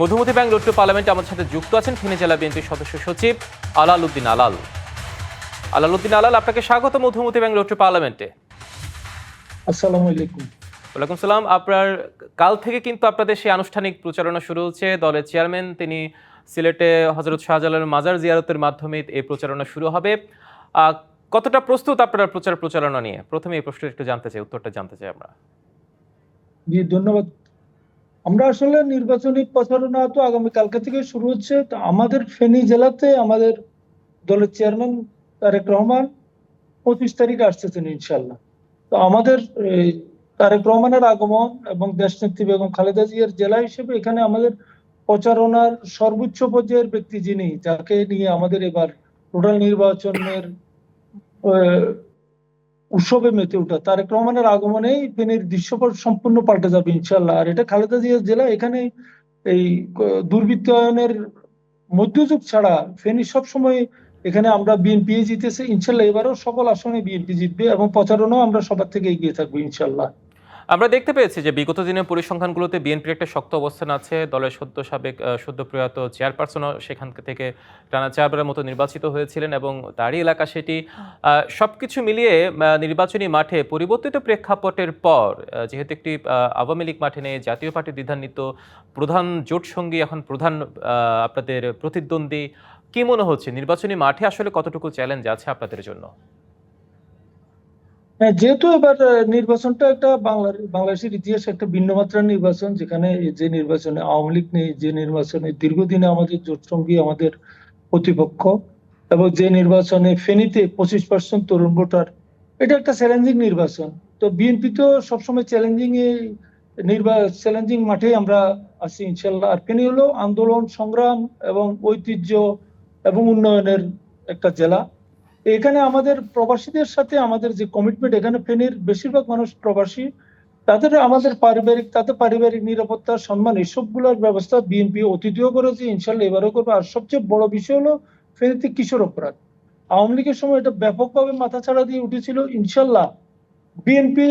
Madhumati bank road two পার্লামেন্টে আমাদের সাথে যুক্ত আছেন ফেনী জেলা বিএনপির সদস্য সচিব আলাল উদ্দিন আলাল। আলাল উদ্দিন আলাল আপনাকে স্বাগত মধুমতি ব্যাংক রোড টু পার্লামেন্টে। আসসালামু আলাইকুম। ওয়ালাইকুম সালাম। আপনার কাল থেকে কিন্তু আপনাদের সেই আনুষ্ঠানিক প্রচারণা শুরু হচ্ছে। দলের চেয়ারম্যান তিনি সিলেটে হজরত শাহজালালের মাজার জিয়ারতের মাধ্যমে এই প্রচারণা শুরু হবে। কতটা প্রস্তুত আপনারা প্রচার প্রচারণা নিয়ে? প্রথমে এই প্রশ্নটা একটু জানতে চাই উত্তরটা জানতে চাই আমরা। জি ধন্যবাদ। আমরা আসলে নির্বাচনী প্রচারণা তো আগামী কালকে থেকে শুরু হচ্ছে। তো আমাদের ফেনী জেলাতে আমাদের দলের চেয়ারম্যান তারেক রহমান পঁচিশ তারিখে আসতেছেন ইনশাল্লাহ তো আমাদের তারেক রহমানের আগমন এবং দেশ দেশনেত্রী বেগম খালেদা জিয়ার জেলা হিসেবে এখানে আমাদের প্রচারণার সর্বোচ্চ পর্যায়ের ব্যক্তি যিনি, যাকে নিয়ে আমাদের এবার টোটাল নির্বাচনের উৎসবে মেতে ওঠা। তারেক রহমানের আগমনে ফেনীর দৃশ্যপট সম্পূর্ণ পাল্টে যাবে ইনশাল্লাহ আর এটা খালেদা জিয়া জেলা এখানে এই দুর্বৃত্তায়নের মধ্যযুগ ছাড়া ফেনী সবসময় এখানে আমরা বিএনপি জিতেছে। ইনশাল্লাহ এবারও সকল আসনে বিএনপি জিতবে এবং প্রচারণাও আমরা সবার থেকে এগিয়ে থাকব ইনশাল্লাহ আমরা দেখতে পেয়েছি যে বিগত দিনের পরিসংখ্যানগুলোতে বিএনপির একটা শক্ত অবস্থান আছে। দলের সদ্য সাবেক সদ্য প্রয়াত চেয়ারপারসনও সেখান থেকে টানা চারবারের মতো নির্বাচিত হয়েছিলেন এবং তারই এলাকা সেটি। সব কিছু মিলিয়ে নির্বাচনী মাঠে পরিবর্তিত প্রেক্ষাপটের পর যেহেতু একটি আওয়ামী লীগ মাঠে নেই, জাতীয় পার্টি দ্বিধান্বিত, প্রধান জোট সঙ্গী এখন প্রধান আপনাদের প্রতিদ্বন্দ্বী, কি মনে হচ্ছে? নির্বাচনী মাঠে আসলে কতটুকু চ্যালেঞ্জ আছে আপনাদের জন্য? হ্যাঁ যেহেতু এবার নির্বাচনটা একটা বাংলার, বাংলাদেশের ইতিহাসে একটা ভিন্ন মাত্রার নির্বাচন, যেখানে যে নির্বাচনে আওয়ামী লীগ নেই, যে নির্বাচনে দীর্ঘদিনে আমাদের জোটসঙ্গী, আমাদের প্রতিপক্ষ এবং যে নির্বাচনে ফেনীতে পঁচিশ পার্সেন্ট তরুণ ভোটার, এটা একটা চ্যালেঞ্জিং নির্বাচন। তো বিএনপি তো সবসময় চ্যালেঞ্জিং এ নির্বা চ্যালেঞ্জিং মাঠে আমরা আছি, ইনশাল্লাহ। আর ফেনী হলো আন্দোলন, সংগ্রাম এবং ঐতিহ্য এবং উন্নয়নের একটা জেলা। এখানে আমাদের প্রবাসীদের সাথে আমাদের যে কমিটমেন্ট এখানে ফেনীর বেশিরভাগ মানুষ প্রবাসী। তাদের আমাদের পারিবারিক, তাদের পারিবারিক নিরাপত্তা, সম্মান, এসবগুলোর ব্যবস্থা বিএনপি অতীতেও করেছে ইনশাল্লাহ এবারও করবে। আর সবচেয়ে বড় বিষয় হলো ফেনীতে কিশোর অপরাধ। আওয়ামী লীগের সময় এটা ব্যাপকভাবে মাথাছাড়া দিয়ে উঠেছিল ইনশাল্লাহ বিএনপি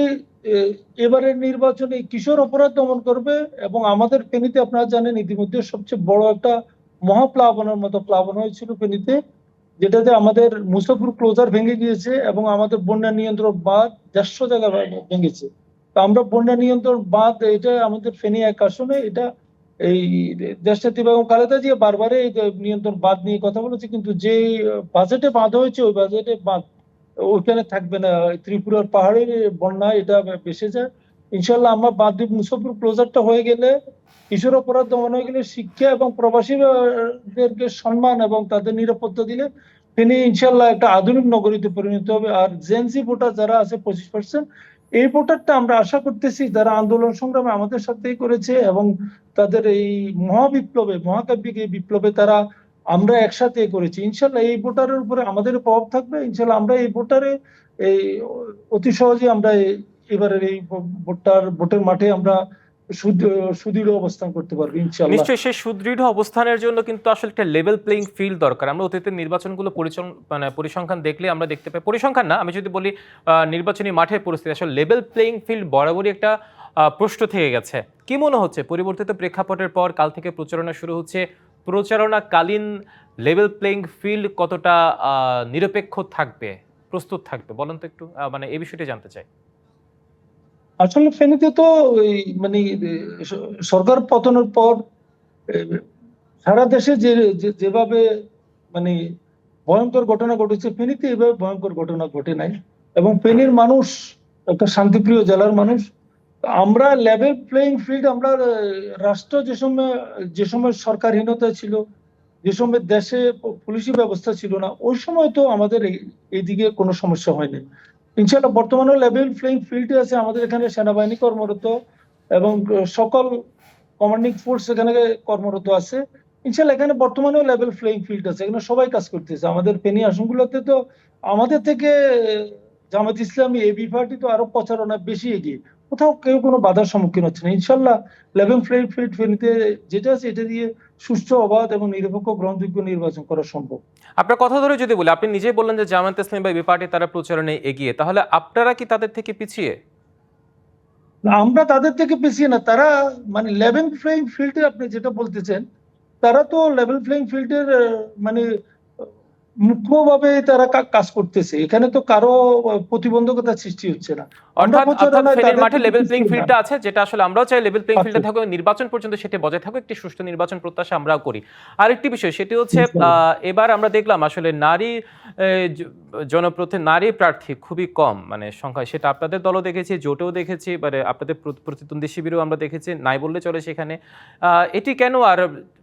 এবারের নির্বাচনে কিশোর অপরাধ দমন করবে এবং আমাদের ফেনীতে আপনারা জানেন ইতিমধ্যে সবচেয়ে বড় একটা মহাপ্লাবনের মতো প্লাবন হয়েছিল ফেনীতে। যেটাতে আমাদের মুসাফুর ক্লোজার ভেঙে গিয়েছে এবং আমাদের বন্যা নিয়ন্ত্রণ বাঁধ দেড়শো জায়গা ভেঙেছে। তো আমরা বন্যা নিয়ন্ত্রণ বাঁধ এটা আমাদের ফেনী এক আসনে এটা এই দেশনেত্রী বেগম খালেদা জিয়া বারবারে এই নিয়ন্ত্রণ বাঁধ নিয়ে কথা বলেছে কিন্তু যে বাজেটে বাঁধা হয়েছে ওই বাজেটে বাঁধ ওইখানে থাকবে না। ত্রিপুরার পাহাড়ের বন্যা এটা বেসে যায়। ইনশাল্লাহ আমরা বাঁধ মুসাফুর ক্লোজারটা হয়ে গেলে কিশোর অপরাধ দমন গেলে শিক্ষা এবং প্রবাসীদেরকে সম্মান এবং তাদের নিরাপত্তা দিলে তিনি ইনশাল্লাহ একটা আধুনিক নগরীতে পরিণত হবে। আর জেনজি ভোটার যারা আছে, পঁচিশ পার্সেন্ট এই ভোটারটা আমরা আশা করতেছি যারা আন্দোলন সংগ্রামে আমাদের সাথেই করেছে এবং তাদের এই মহাবিপ্লবে, মহাকাব্যিক এই বিপ্লবে তারা আমরা একসাথে করেছি। ইনশাল্লাহ এই ভোটারের উপরে আমাদের প্রভাব থাকবে। ইনশাল্লাহ আমরা এই ভোটারে এই অতি সহজে আমরা এবারের এই ভোটার, ভোটের মাঠে আমরা সুদৃঢ় অবস্থান করতে পারব ইনশাল্লাহ নিশ্চয়ই সেই সুদৃঢ় অবস্থানের জন্য কিন্তু আসলে একটা লেভেল প্লেইং ফিল্ড দরকার। আমরা অতীতের নির্বাচনগুলো মানে পরিসংখ্যান দেখলে আমরা দেখতে পাই। পরিসংখ্যান না, আমি যদি বলি নির্বাচনী মাঠের পরিস্থিতি, আসলে লেভেল প্লেইং ফিল্ড বরাবরই একটা প্রশ্ন থেকে গেছে। কি মনে হচ্ছে? পরিবর্তিত প্রেক্ষাপটের পর কাল থেকে প্রচারণা শুরু হচ্ছে। প্রচারণাকালীন লেভেল প্লেইং ফিল্ড কতটা নিরপেক্ষ থাকবে, প্রস্তুত থাকবে? বলেন তো একটু মানে এই বিষয়টি জানতে চাই। আসলে ফেনীতে তো মানে সরকার পতনের পর সারা দেশে যে যেভাবে মানে ভয়ঙ্কর ঘটনা ঘটেছে, ফেনীতে এভাবে ভয়ঙ্কর ঘটনা ঘটে নাই। এবং ফেনীর মানুষ একটা শান্তিপ্রিয় জেলার মানুষ। আমরা লেভেল প্লেইং ফিল্ড আমরা রাষ্ট্র যে সময় যে সময় সরকারহীনতা ছিল, যে সময় দেশে পুলিশি ব্যবস্থা ছিল না, ওই সময় তো আমাদের এই- এইদিকে কোনো সমস্যা হয়নি। ইনশাল্লাহ বর্তমানে লেভেল প্লেইং ফিল্ডে আছে আমাদের এখানে সেনাবাহিনী কর্মরত এবং সকল কমান্ডিং ফোর্স এখানে কর্মরত আছে। ইনশাল্লাহ এখানে বর্তমানেও লেভেল প্লেইং ফিল্ড আছে, এখানে সবাই কাজ করতেছে। আমাদের পেনি আসনগুলোতে তো আমাদের থেকে জামাত ইসলামী এবি পার্টি তো আরও প্রচারণা বেশি এগিয়ে। কোথাও কেউ কোনো বাধার সম্মুখীন হচ্ছে না। ইনশাল্লাহ লেভেল প্লেইং ফিল্ড ফেনীতে যেটা আছে এটা দিয়ে সুষ্ঠু অবাধ এবং নিরপেক্ষ গ্রহণযোগ্য নির্বাচন করা সম্ভব। আপনার কথা ধরে যদি বলি আপনি নিজেই বললেন যে জামায়াত ইসলামী বা বি পার্টি তারা প্রচারণে এগিয়ে। তাহলে আপনারা কি তাদের থেকে পিছিয়ে? আমরা তাদের থেকে পিছিয়ে না। তারা মানে লেভেল প্লেইং ফিল্ডে আপনি যেটা বলতেছেন তারা তো লেভেল প্লেইং ফিল্ডের মানে মুখ্যভাবে তারা কাজ করতেছে। এখানে তো কারও প্রতিবন্ধকতা সৃষ্টি হচ্ছে না। অর্থাৎ অর্থাৎ প্রচারণায় ফেনীর তাদের মাঠে লেভেল প্লেইং ফিল্ডটা আছে যেটা আসলে আমরাও চাই লেভেল প্লেইং থাকুক নির্বাচন পর্যন্ত সেটি বজায় থাকুক একটি সুষ্ঠু নির্বাচন প্রত্যাশা আমরাও করি। আরেকটি বিষয় সেটি হচ্ছে এবার আমরা দেখলাম আসলে নারী জনপ্রতি নারী প্রার্থী খুবই কম মানে সংখ্যায়। সেটা আপনাদের দলও দেখেছি জোটেও দেখেছি মানে আপনাদের প্রতিদ্বন্দ্বী শিবিরেও আমরা দেখেছি নাই বললে চলে সেখানে। আহ, এটি কেন আর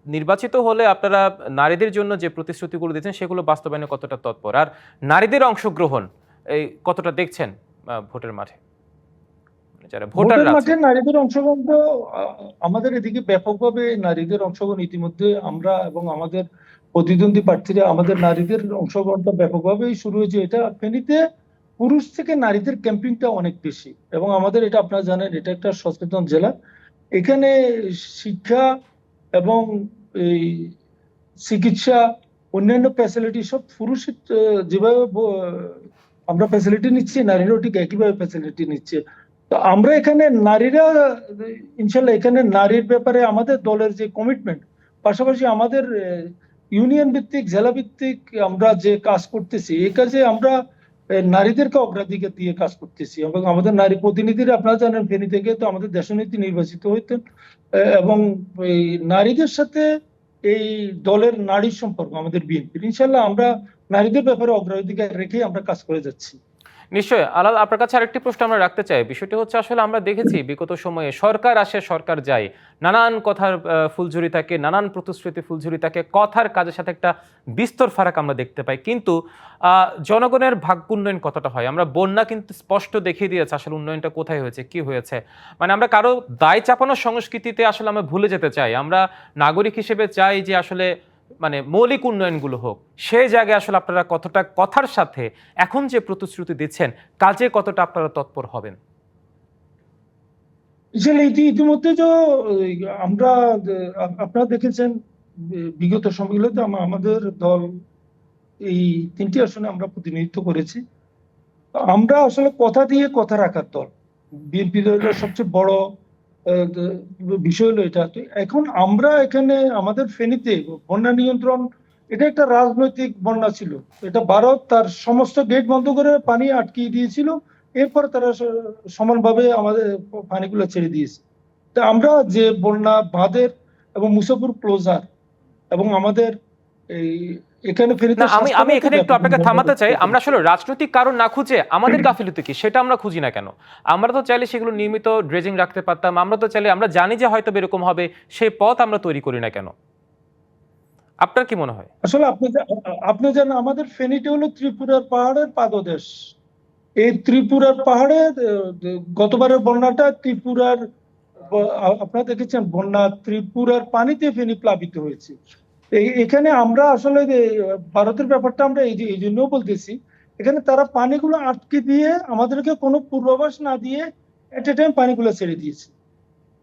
নির্বাচিত হলে আপনারা নারীদের জন্য যে প্রতিশ্রুতিগুলো দিচ্ছেন সেগুলো বাস্তবায়নে কতটা তৎপর? আর নারীদের অংশগ্রহণ এই কতটা দেখছেন ভোটের মাঠে? মানে যারা ভোটের মাঠে নারীদের অংশগ্রহণ তো আমাদের এদিকে ব্যাপকভাবে নারীদের অংশগ্রহণ ইতিমধ্যে আমরা এবং আমাদের প্রতিদ্বন্দ্বী প্রার্থীরা আমাদের নারীদের অংশগ্রহণটা ব্যাপকভাবেই শুরু হয়েছে। এটা ফেনীতে পুরুষ থেকে নারীদের ক্যাম্পিংটা অনেক বেশি এবং আমাদের এটা আপনারা জানেন এটা একটা সচেতন জেলা। এখানে শিক্ষা এবং এই চিকিৎসা, অন্যান্য ফ্যাসিলিটি সব পুরুষের যেভাবে আমরা ফ্যাসিলিটি নিচ্ছি, নারীরাও ঠিক একইভাবে ফ্যাসিলিটি নিচ্ছে। তো আমরা এখানে নারীরা, ইনশাল্লাহ এখানে নারীর ব্যাপারে আমাদের দলের যে কমিটমেন্ট পাশাপাশি আমাদের ইউনিয়ন ভিত্তিক, জেলা ভিত্তিক আমরা যে কাজ করতেছি, এই কাজে আমরা নারীদেরকে অগ্রাধিকার দিয়ে কাজ করতেছি এবং আমাদের নারী প্রতিনিধিরা আপনারা জানেন ফেনী থেকে তো আমাদের দেশনীতি নির্বাচিত হইতেন। এবং এই নারীদের সাথে এই দলের নারী সম্পর্ক, আমাদের বিএনপির। ইনশাল্লাহ আমরা নারীদের ব্যাপারে অগ্রাধিকার রেখেই আমরা কাজ করে যাচ্ছি। নিশ্চয়ই। আলাদা আপনার কাছে আরেকটি প্রশ্ন আমরা রাখতে চাই। বিষয়টি হচ্ছে আসলে আমরা দেখেছি, বিগত সময়ে সরকার আসে, সরকার যায়। নানান কথার ফুলঝুরি থাকে, নানান প্রতিশ্রুতি ফুলঝুরি থাকে। কথার কাজের সাথে একটা বিস্তর ফারাক আমরা দেখতে পাই। কিন্তু জনগণের ভাগ্য উন্নয়ন কতটা হয়? আমরা বন্যা কিন্তু স্পষ্ট দেখিয়ে দিয়েছে আসলে উন্নয়নটা কোথায় হয়েছে, কি হয়েছে। মানে আমরা কারও দায় চাপানোর সংস্কৃতিতে আসলে আমরা ভুলে যেতে চাই। আমরা নাগরিক হিসেবে চাই যে আসলে মানে মৌলিক উন্নয়নগুলো হোক সেই জায়গায় আসলে আপনারা কতটা কথার সাথে এখন যে প্রতিশ্রুতি দিচ্ছেন, কাজে কতটা আপনারা তৎপর হবেন? ইতিমধ্যে যে, আমরা, আপনারা দেখেছেন, বিগত সময়গুলোতে আম- আমাদের দল এই তিনটি আসনে আমরা প্রতিনিধিত্ব করেছি। আমরা আসলে কথা দিয়ে কথা রাখার দল। বিএনপি দলের সবচেয়ে বড় বিষয় হলো এটা। এখন আমরা এখানে আমাদের ফেনীতে বন্যা নিয়ন্ত্রণ, এটা একটা রাজনৈতিক বন্যা ছিল। এটা ভারত তার সমস্ত গেট বন্ধ করে পানি আটকিয়ে দিয়েছিল। এরপর তারা সমানভাবে আমাদের পানিগুলো ছেড়ে দিয়েছে। তা আমরা যে বন্যা বাঁধের এবং মুসাফুর ক্লোজার এবং আমাদের এই এখানে ফেনীতে আমি আমি এখানে একটু আপনাকে থামাতে চাই। আমরা আসলে রাজনৈতিক কারণ না খুঁজে আমাদের গাফিলতি কি? সেটা আমরা খুঁজি না কেন? আমরা তো চাইলে সেগুলো নিয়মিত ড্রেজিং রাখতে পারতাম। আমরা তো চাইলে আমরা জানি যে হয়তো এরকম হবে। সেই পথ আমরা তৈরি করি না কেন? আপনার কি মনে হয়? আসলে আপনি আপনি জানেন আমাদের ফেনীটা হলো ত্রিপুরার পাহাড়ের পাদদেশ। এই ত্রিপুরার পাহাড়ে গতবারের বন্যাটা ত্রিপুরার আপনারা দেখেছেন বন্যা ত্রিপুরার পানিতে ফেনী প্লাবিত হয়েছে। এখানে আমরা আসলে ভারতের ব্যাপারটা আমরা এই এই জন্যও বলতেছি, এখানে তারা পানিগুলো আটকে দিয়ে আমাদেরকে কোনো পূর্বাভাস না দিয়ে এট এ টাইম পানিগুলো ছেড়ে দিয়েছে।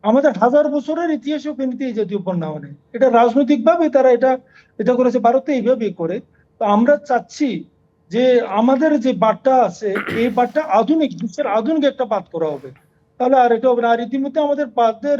আমাদের হাজার বছরের ইতিহাসে ফেনীতে এই জাতীয় বন্যা মানে এটা রাজনৈতিক ভাবে তারা এটা এটা করেছে, ভারতে এইভাবে করে। তো আমরা চাচ্ছি যে আমাদের যে বাঁধটা আছে, এই বাঁধটা আধুনিক, বিশ্বের আধুনিক একটা বাদ করা হবে। তাহলে আর এটা হবে না। আর ইতিমধ্যে আমাদের বাঁধের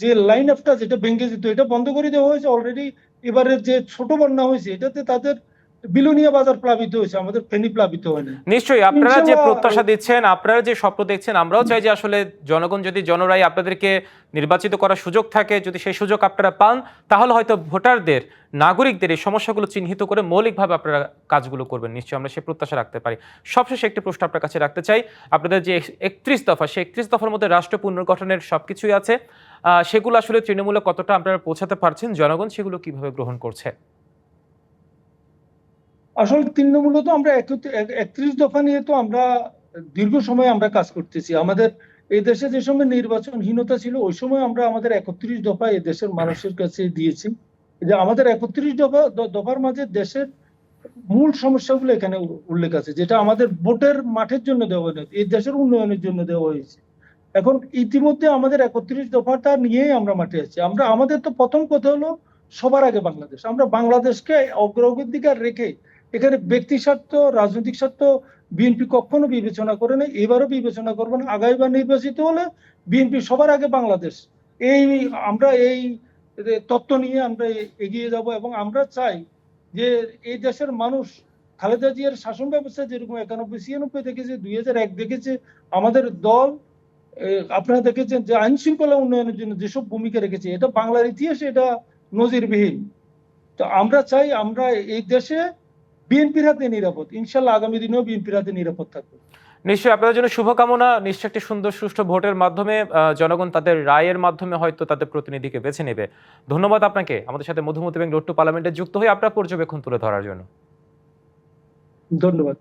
যে লাইন অফটা যেটা ভেঙে যেত, এটা বন্ধ করে দেওয়া হয়েছে অলরেডি এবারে যে ছোট বন্যা হয়েছে এটাতে তাদের বিলোনিয়া বাজার প্লাবিত হয়েছে আমাদের ফেনী প্লাবিত হয়নি নিশ্চয়ই আপনারা যে প্রত্যাশা দিচ্ছেন আপনারা যে স্বপ্ন দেখছেন আমরাও চাই যে আসলে জনগণ যদি জনরাই আপনাদেরকে নির্বাচিত করার সুযোগ থাকে যদি সেই সুযোগ আপনারা পান তাহলে হয়তো ভোটারদের নাগরিকদের এই সমস্যাগুলো চিহ্নিত করে মৌলিকভাবে আপনারা কাজগুলো করবেন। নিশ্চয়ই আমরা সেই প্রত্যাশা রাখতে পারি। সবশেষে একটি প্রশ্ন আপনার কাছে রাখতে চাই। আপনাদের যে একত্রিশ দফা সেই একত্রিশ দফার মধ্যে রাষ্ট্র পুনর্গঠনের সবকিছুই আছে। সেগুলো আসলে তৃণমূলে কতটা আপনারা পৌঁছাতে পারছেন? জনগণ সেগুলো কীভাবে গ্রহণ করছে? আসলে তৃণমূলত আমরা একত্রিশ দফা নিয়ে তো আমরা দীর্ঘ সময় আমরা কাজ করতেছি। আমাদের এই দেশে যে সময় নির্বাচনহীনতা ছিল, ওই সময় আমরা আমাদের একত্রিশ দফা এই দেশের মানুষের কাছে দিয়েছি। যে আমাদের একত্রিশ দফা দফার মাঝে দেশের মূল সমস্যাগুলো এখানে উল্লেখ আছে, যেটা আমাদের ভোটের মাঠের জন্য দেওয়া হয়েছে এই দেশের উন্নয়নের জন্য দেওয়া হয়েছে। এখন ইতিমধ্যে আমাদের একত্রিশ দফাটা নিয়েই আমরা মাঠে আছি। আমরা, আমাদের তো প্রথম কথা হলো সবার আগে বাংলাদেশ। আমরা বাংলাদেশকে অগ্রগতির অগ্রগতিকার রেখে এখানে ব্যক্তি স্বার্থ, রাজনৈতিক স্বার্থ বিএনপি কখনো বিবেচনা করে না এবারও বিবেচনা করবে না। আগামীবার নির্বাচিত হলে বিএনপি সবার আগে বাংলাদেশ। এই আমরা এই তত্ত্ব নিয়ে আমরা এগিয়ে যাব এবং আমরা চাই যে এই দেশের মানুষ, খালেদা জিয়ার শাসন ব্যবস্থা যেরকম একানব্বই, ছিয়ানব্বই দেখেছে, দুই হাজার এক দেখেছে, আমাদের দল আপনারা দেখেছেন যে আইন শৃঙ্খলা উন্নয়নের জন্য যেসব ভূমিকা রেখেছে এটা বাংলার ইতিহাসে এটা নজিরবিহীন। তো আমরা চাই আমরা এই দেশে বিএনপির হাতে নিরাপদ। ইনশাল্লাহ আগামী দিনেও বিএনপির হাতে নিরাপদ থাকবে। নিশ্চয়ই আপনাদের জন্য শুভকামনা। নিশ্চয়ই একটি সুন্দর সুষ্ঠু ভোটের মাধ্যমে জনগণ তাদের রায়ের মাধ্যমে হয়তো তাদের প্রতিনিধিকে বেছে নেবে। ধন্যবাদ আপনাকে। আমাদের সাথে মধুমতি এবং রোড টু পার্লামেন্টে যুক্ত হয়ে আপনার পর্যবেক্ষণ তুলে ধরার জন্য। ধন্যবাদ।